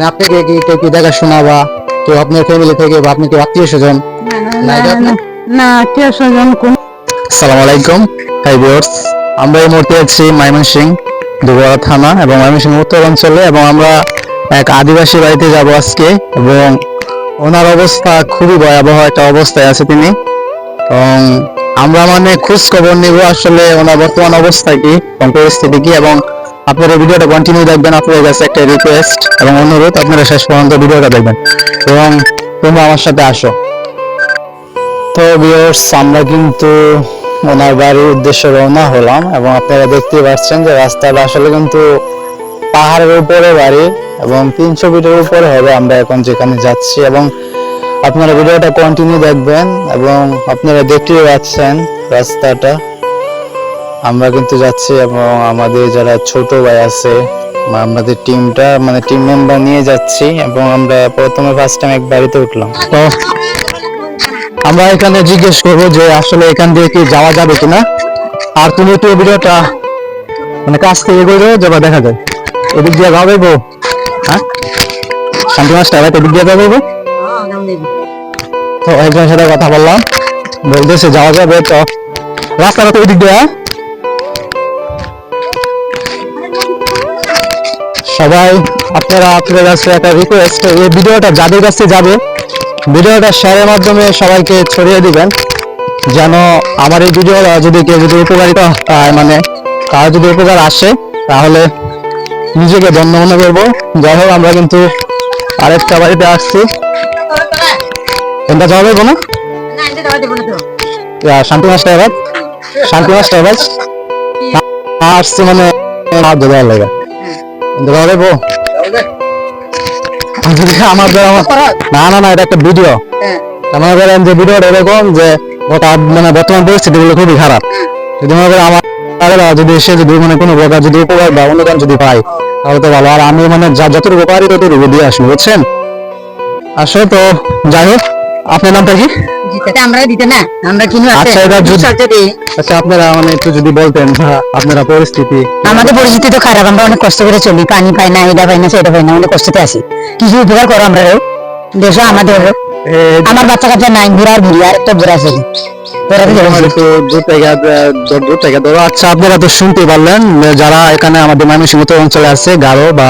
মানে আপনাকে কি কেউ কি দেখাশোনা বা কেউ আপনার ফ্যামিলি থেকে বা আপনি কেউ আত্মীয় স্বজন? না আত্মীয় স্বজন কোন আসসালামু আলাইকুম। হাই ভিউয়ার্স আমরা এই মুহূর্তে আছি ময়মনসিং দুবরা থানা এবং ময়মনসিং উত্তর অঞ্চলে এবং আমরা এক আদিবাসী বাড়িতে যাব আজকে এবং ওনার অবস্থা খুবই ভয়াবহ একটা অবস্থায় আছে তিনি। এবং আমরা মানে খোঁজ খবর নিব আসলে ওনার বর্তমান অবস্থা কি এবং পরিস্থিতি কি এবং আপনারা ভিডিওটা কন্টিনিউ দেখবেন আপনাদের কাছে একটা রিকোয়েস্ট এবং অনুরোধ, আপনারা শেষ পর্যন্ত ভিডিওটা দেখবেন। এবং তোমরা আমার সাথে আসো। তো ভিউয়ার্স আমরা কিন্তু ওনার বাড়ির উদ্দেশ্যে রওনা হলাম এবং আপনারা দেখতে পাচ্ছেন যে রাস্তাটা আসলে কিন্তু পাহাড়ের উপরে বাড়ি এবং তিনশো ফিটের উপরে হবে আমরা এখন যেখানে যাচ্ছি এবং আপনারা ভিডিওটা কন্টিনিউ দেখবেন এবং আপনারা দেখতেই পাচ্ছেন রাস্তাটা। আমরা কিন্তু যাচ্ছি এবং আমাদের যারা ছোট ভাই আছে আমাদের টিমটা মানে টিম মেম্বার নিয়ে যাচ্ছি এবং আমরা প্রথমে ফার্স্ট টাইম এক বাড়িতে উঠলাম। তো আমরা এখানে জিজ্ঞেস করব যে আসলে এখান দিয়ে কি যাওয়া যাবে কিনা? আর তুমি একটু ভিডিওটা মানে কাছ থেকে যাও যাবা দেখা যায়। এদিক দিয়ে যাওয়া গো হ্যাঁ? শান্তি মাসটা এবার এদিক দিয়ে যাওয়া যাইবো তো একজনের সাথে কথা বললাম। বলতেছে যাওয়া যাবে, তো রাস্তাটা তো এদিক দিয়ে সবাই, আপনারা, আপনাদের কাছে একটা রিকোয়েস্ট এই ভিডিওটা যাদের কাছে যাবে, ভিডিওটা শেয়ারের মাধ্যমে সবাইকে ছড়িয়ে দিবেন, যেন আমার এই ভিডিওটা যদি কেউ যদি উপকারিতা মানে তার যদি উপকার আসে, তাহলে নিজেকে ধন্য মনে করব। যাই হোক, আমরা কিন্তু আরেকটা বাড়িতে আসছি। কোনটা যাওয়া যাবে না? শান্তি মাস্টার শান্তি মাস্টার আসছে মানে লাগে। কিন্তু যাওয়া আমার না না না এটা একটা ভিডিও মনে করেন যে ভিডিওটা এরকম যে ওটা মানে বর্তমান পরিস্থিতি গুলো খুবই খারাপ। যদি মনে করেন আমার যদি সে যদি মানে কোনো প্রকার যদি উপকার বা অনুদান যদি পায় তাহলে তো ভালো। আর আমি মানে যতটুকু পারি ততটুকু দিয়ে আসব বুঝছেন? আসলে তো যাই হোক আপনার নামটা কি? আমরা দিতে না? আমরা আচ্ছা, এটা যদি- আচ্ছা আপনারা মানে একটু যদি বলতেন আপনারা পরিস্থিতি। আমাদের পরিস্থিতি তো খারাপ আমরা অনেক কষ্ট করে চলি। পানি পাই না এটা পাই না সেটা পাই না অনেক কষ্টতে আছি। কিছু উপকার করো আমরা দেশও আমাদের আমার বাচ্চা কাচ্চা নাই ঘুরার ঘুরি আর একটা ঘুরা আছে আচ্ছা আপনারা তো শুনতে পারলেন যারা এখানে আমাদের ময়মনসিংহ উত্তর অঞ্চলে আছে গারো বা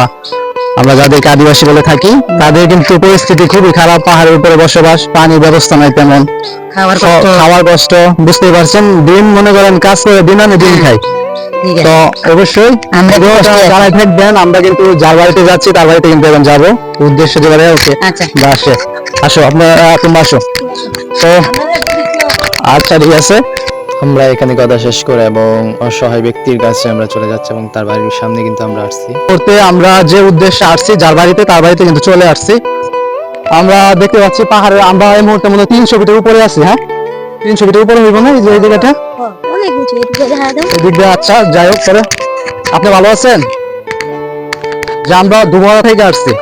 আমরা যাদেরকে আদিবাসী বলে থাকি তাদের কিন্তু পরিস্থিতি খুবই খারাপ। পাহাড়ের উপরে বসবাস পানির ব্যবস্থা নাই তেমন। খাওয়ার কষ্ট। বুঝতেই পারছেন? দিন মনে করেন কাজ করে দিন আনে দিন খাই তো অবশ্যই আমরা থাকবেন আমরা কিন্তু যার বাড়িতে যাচ্ছি তার বাড়িতে কিন্তু এখন যাব। উদ্দেশ্য ওকে আচ্ছা। আসে। আসো আপনার তোমরা আসো। তো আচ্ছা ঠিক আছে। আমরা এখানে কথা শেষ করে এবং অসহায় ব্যক্তির কাছে আমরা চলে যাচ্ছি এবং তার বাড়ির সামনে কিন্তু আমরা আসছি। করতে আমরা যে উদ্দেশ্যে আসছি যার বাড়িতে তার বাড়িতে কিন্তু চলে আসছি। আমরা দেখতে পাচ্ছি পাহাড়ের আমরা এই মুহূর্তে মনে হয় তিনশো ফিটের উপরে আছি হ্যাঁ? তিনশো ফিটের উপরে হইব না? এই যে জায়গাটা? এদিকে দিয়ে আচ্ছা যাই হোক পরে আপনি ভালো আছেন? যে আমরা দুবারা থেকে আসছি।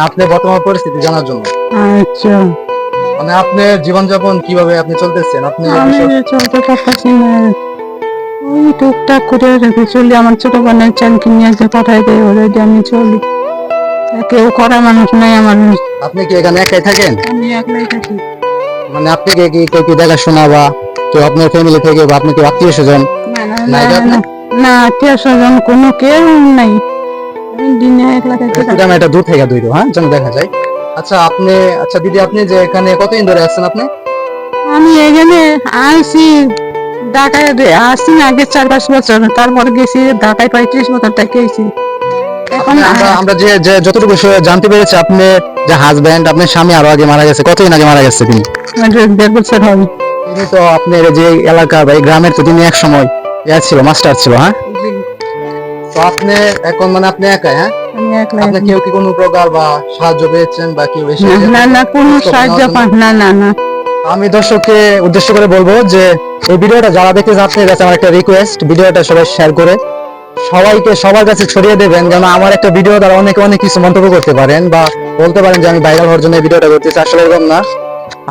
আপনি বর্তমান পরিস্থিতি জানার জন্য। আচ্ছা। মানে আপনি জীবনযাপন কীভাবে আপনি চলতেছেন? আপনি আমি চলতে পারতেছি না। ওই টুকটাক করে রেখে চলি আমার ছোট বোনের চাল কিনে যে পাঠাই দেয় ওরা আমি চলি। কেউ করা মানুষ নাই আমার আপনি কি এখানে একাই থাকেন? আমি একলাই থাকি। মানে আপনি কি কি কেউ কি দেখাশোনা বা কেউ আপনার ফ্যামিলি থেকে বা আপনি কেউ আত্মীয় স্বজন? না না নাই না, না, না আত্মীয় স্বজন কোনো কেউ নাই। দিনে একলা থাকি। এটা দূর থেকে দূর হ্যাঁ যেন দেখা যায়। আচ্ছা আপনি আচ্ছা দিদি আপনি যে এখানে কতদিন ধরে আছেন আপনি? আমি এখানে আসি ঢাকায় আসি আগে চার পাঁচ বছর। তারপর গেছি ঢাকায় পঁয়ত্রিশ বছর থেকেছি এখন আমরা যে যে যতটুকু জানতে পেরেছি আপনি যে হাজবেন্ড আপনার স্বামী আরও আগে মারা গেছে। কতদিন আগে মারা গেছে তিনি? দেড় বছর হবে। তিনি তো আপনার যে এলাকার বা এই গ্রামের তো তিনি এক সময় ইয়া ছিল মাস্টার ছিল হ্যাঁ? তো আপনি এখন মানে আপনি একাই হ্যাঁ? আমি একলাই আপনি কেউ কি কোনো প্রকার বা সাহায্য পেয়েছেন বা কেউ এসে না, না কোনো সাহায্য পান না না না। আমি দর্শককে উদ্দেশ্য করে বলব যে এই ভিডিওটা যারা দেখতে যাচ্ছে কাছে আমার একটা রিকোয়েস্ট ভিডিওটা সবাই শেয়ার করে। সবাইকে সবার কাছে ছড়িয়ে দেবেন যেন আমার একটা ভিডিও দ্বারা অনেকে অনেক কিছু মন্তব্য করতে পারেন বা বলতে পারেন যে আমি ভাইরাল হওয়ার জন্য এই ভিডিওটা করতেছি। আসলে এরকম না।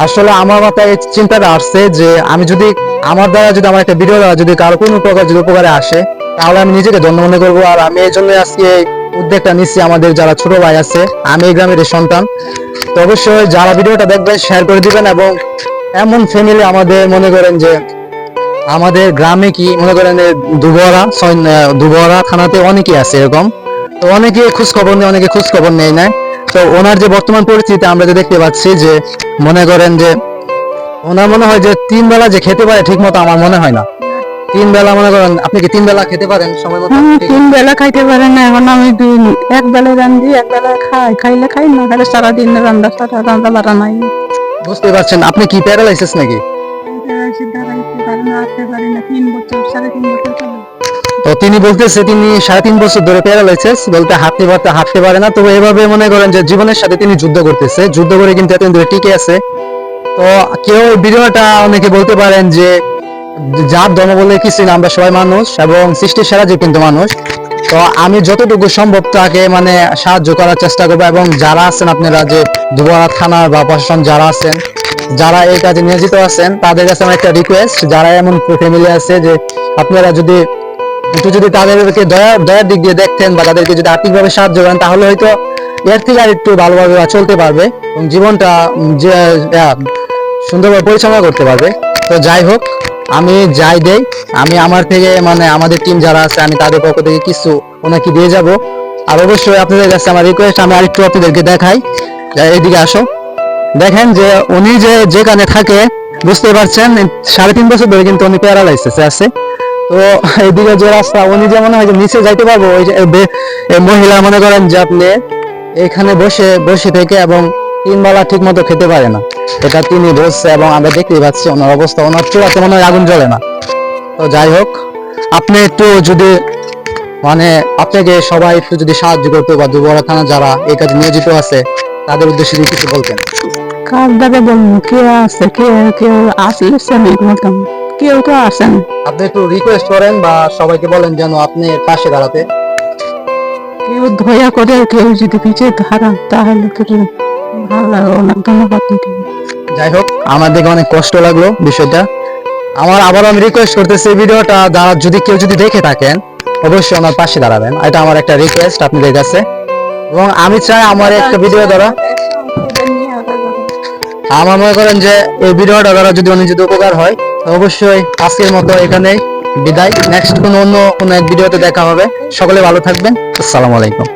আসলে আমার মাথায় এই চিন্তাটা আসছে যে আমি যদি আমার দ্বারা যদি আমার একটা ভিডিও দ্বারা যদি কারও কোনো প্রকার যদি উপকারে আসে তাহলে আমি নিজেকে ধন্য মনে করব। আর আমি এই জন্য আজকে উদ্যোগটা নিচ্ছি আমাদের যারা ছোট ভাই আছে, আমি এই গ্রামের সন্তান। তো অবশ্যই যারা ভিডিওটা দেখবেন শেয়ার করে দিবেন এবং এমন ফ্যামিলি আমাদের মনে করেন যে আমাদের গ্রামে কি মনে করেন দুবরা দুবরা থানাতে অনেকেই আছে এরকম। তো অনেকে খোঁজ খবর নেই অনেকে খোঁজ খবর নেই। না তো ওনার যে বর্তমান পরিস্থিতি আমরা যে দেখতে পাচ্ছি যে মনে করেন যে ওনার মনে হয় যে তিন বেলা যে খেতে পারে ঠিক মতো আমার মনে হয় না। তিন বেলা মনে করেন আপনি কি তিন বেলা খেতে পারেন সময় মতো? তিন বেলা খাইতে পারে না এখন আমি দুই এক বেলা রান্ধি এক বেলা খাই খাইলে খাই না খাইলে সারাদিন রান্না সারা রান্না বাড়া নাই। বুঝতে পারছেন আপনি কি প্যারালাইসিস নাকি। তো তিনি বলতেছে তিনি সাড়ে তিন বছর ধরে প্যারালাইসিস বলতে হাঁটতে পারতে হাঁটতে পারে না। তবে এভাবে মনে করেন যে জীবনের সাথে তিনি যুদ্ধ করতেছে যুদ্ধ করে কিন্তু এতদিন ধরে টিকে আছে। তো কেউ ভিডিওটা অনেকে বলতে পারেন যে জাত ধর্ম বলে কিছু না, আমরা সবাই মানুষ এবং সৃষ্টির সেরা যে কিন্তু মানুষ। তো আমি যতটুকু সম্ভব তাকে মানে সাহায্য করার চেষ্টা করব এবং যারা আছেন আপনারা যে দুবারা থানা বা প্রশাসন যারা আছেন, যারা এই কাজে নিয়োজিত আছেন, তাদের কাছে আমার একটা রিকোয়েস্ট যারা এমন ফ্যামিলি আছে যে আপনারা যদি একটু যদি তাদেরকে দয়া, দয়ার দিক দিয়ে দেখতেন বা তাদেরকে যদি আর্থিকভাবে সাহায্য করেন, তাহলে হয়তো এর থেকে আর একটু ভালোভাবে চলতে পারবে এবং জীবনটা যে সুন্দরভাবে পরিচালনা করতে পারবে। তো যাই হোক আমি যাই দেই আমি আমার থেকে মানে আমাদের টিম যারা আছে আমি তাদের পক্ষ থেকে কিছু ওনাকে দিয়ে যাব। আর অবশ্যই আপনাদের কাছে আমার রিকোয়েস্ট আমি আরেকটু আপনাদেরকে দেখাই। যা, এইদিকে আসো। দেখেন যে উনি যে যেখানে থাকে বুঝতে পারছেন সাড়ে তিন বছর ধরে কিন্তু উনি প্যারালাইসিসে আছে। তো এইদিকে যে রাস্তা উনি যে মনে হয় যে নিচে যাইতে পারব ওই যে মহিলা মনে করেন যে আপনি এখানে বসে বসে থেকে এবং তিন বেলা ঠিক মতো খেতে পারে না। এটা তিনি বলছে এবং আমরা দেখতেই পাচ্ছি ওনার অবস্থা ওনার চূড়াতে মনে হয় আগুন জ্বলে না। তো যাই হোক আপনি একটু যদি মানে আপনাকে সবাই একটু যদি সাহায্য করতে বা দুবরা থানা যারা এই কাজে নিয়োজিত আছে তাদের উদ্দেশ্যে যদি কিছু বলতেন। কার দ্বারা বলব কে আছে? কে কেউ আসলে কেউ তো আসেন। আপনি একটু রিকোয়েস্ট করেন বা সবাইকে বলেন যেন আপনি পাশে দাঁড়াতে। কেউ দয়া করে কেউ যদি পিছিয়ে দাঁড়ান তাহলে যাই হোক আমার দেখে অনেক কষ্ট লাগল বিষয়টা। আমার আবার আমি রিকোয়েস্ট করতেছি ভিডিওটা, যারা যদি কেউ যদি দেখে থাকেন, অবশ্যই আমার পাশে দাঁড়াবেন। এটা আমার একটা রিকোয়েস্ট আপনাদের কাছে। এবং আমি চাই আমার একটা ভিডিও দ্বারা আমার মনে করেন যে এই ভিডিওটা দ্বারা যদি অনেক যদি উপকার হয় অবশ্যই আজকের মতো এখানেই বিদায়। নেক্সট কোনো অন্য কোনো এক ভিডিওতে দেখা হবে। সকলে ভালো থাকবেন। আসসালামু আলাইকুম।